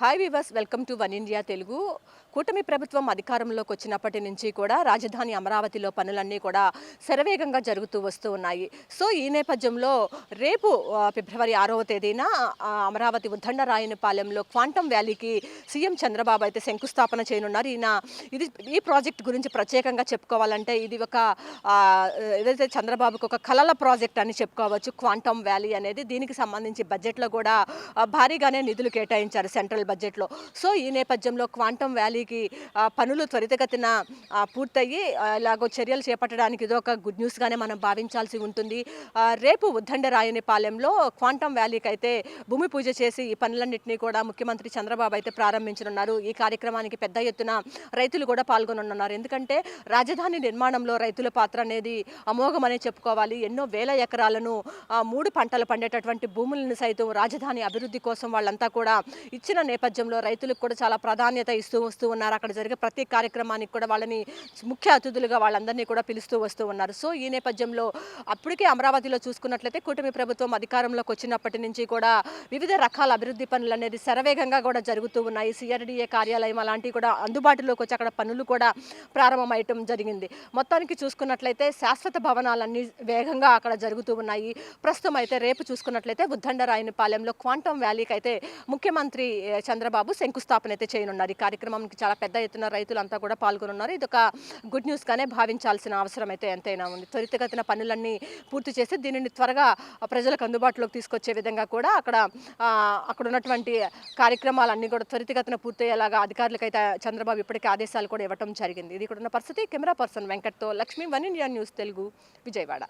Hi viewers welcome to one India Telugu కూటమి ప్రభుత్వం అధికారంలోకి వచ్చినప్పటి నుంచి కూడా రాజధాని అమరావతిలో పనులన్నీ కూడా శరవేగంగా జరుగుతూ వస్తూ ఉన్నాయి. సో ఈ నేపథ్యంలో రేపు ఫిబ్రవరి ఆరవ తేదీన అమరావతి ఉద్దండరాయనిపాలెంలో క్వాంటమ్ వ్యాలీకి సీఎం చంద్రబాబు అయితే శంకుస్థాపన చేయనున్నారు. ఈయన ఇది ఈ ప్రాజెక్ట్ గురించి ప్రత్యేకంగా చెప్పుకోవాలంటే ఇది ఒక ఏదైతే చంద్రబాబుకి ఒక కలల ప్రాజెక్ట్ అని చెప్పుకోవచ్చు క్వాంటమ్ వ్యాలీ అనేది. దీనికి సంబంధించి బడ్జెట్లో కూడా భారీగానే నిధులు కేటాయించారు సెంట్రల్ బడ్జెట్లో సో ఈ నేపథ్యంలో క్వాంటమ్ వ్యాలీకి పనులు త్వరితగతిన పూర్తయ్యి ఇలాగో చర్యలు చేపట్టడానికి ఇది ఒక గుడ్ న్యూస్గానే మనం భావించాల్సి ఉంటుంది. రేపు ఉద్దండరాయని పాలెంలో క్వాంటమ్ వ్యాలీకి అయితే భూమి పూజ చేసి ఈ పనులన్నింటినీ కూడా ముఖ్యమంత్రి చంద్రబాబు అయితే ప్రారంభించనున్నారు. ఈ కార్యక్రమానికి పెద్ద ఎత్తున రైతులు కూడా పాల్గొనున్నారు ఎందుకంటే రాజధాని నిర్మాణంలో రైతుల పాత్ర అనేది అమోఘమనే చెప్పుకోవాలి. ఎన్నో వేల ఎకరాలను మూడు పంటలు పండేటటువంటి భూములను సైతం రాజధాని అభివృద్ధి కోసం వాళ్ళంతా కూడా ఇచ్చిన నేపథ్యంలో రైతులకు కూడా చాలా ప్రాధాన్యత ఇస్తూ వస్తూ ఉన్నారు. అక్కడ జరిగే ప్రతి కార్యక్రమానికి కూడా వాళ్ళని ముఖ్య అతిథులుగా వాళ్ళందరినీ కూడా పిలుస్తూ వస్తూ ఉన్నారు. సో ఈ నేపథ్యంలో అప్పటికే అమరావతిలో చూసుకున్నట్లయితే కూటమి ప్రభుత్వం అధికారంలోకి వచ్చినప్పటి నుంచి కూడా వివిధ రకాల అభివృద్ధి పనులు అనేది శరవేగంగా కూడా జరుగుతూ ఉన్నాయి. సిఆర్డీఏ కార్యాలయం అలాంటివి కూడా అందుబాటులోకి వచ్చి అక్కడ పనులు కూడా ప్రారంభమయటం జరిగింది. మొత్తానికి చూసుకున్నట్లయితే శాశ్వత భవనాలన్నీ వేగంగా అక్కడ జరుగుతూ ఉన్నాయి. ప్రస్తుతం అయితే రేపు చూసుకున్నట్లయితే ఉద్దండరాయనిపాలెంలో క్వాంటమ్ వ్యాలీకి అయితే ముఖ్యమంత్రి చంద్రబాబు శంకుస్థాపన అయితే చేయనున్నారు. ఈ కార్యక్రమానికి చాలా పెద్ద ఎత్తున రైతులంతా కూడా పాల్గొనున్నారు. ఇది ఒక గుడ్ న్యూస్గానే భావించాల్సిన అవసరం అయితే ఎంతైనా ఉంది. త్వరితగతిన పనులన్నీ పూర్తి చేసి దీనిని త్వరగా ప్రజలకు అందుబాటులోకి తీసుకొచ్చే విధంగా కూడా అక్కడ అక్కడ ఉన్నటువంటి కార్యక్రమాలన్నీ కూడా త్వరితగతిన పూర్తయ్యేలాగా అధికారులకైతే చంద్రబాబు ఇప్పటికే ఆదేశాలు కూడా ఇవ్వడం జరిగింది. ఇది ఇక్కడ ఉన్న పరిస్థితి. Camera person వెంకట్తో Lakshmi. One India news Telugu Vijayawada.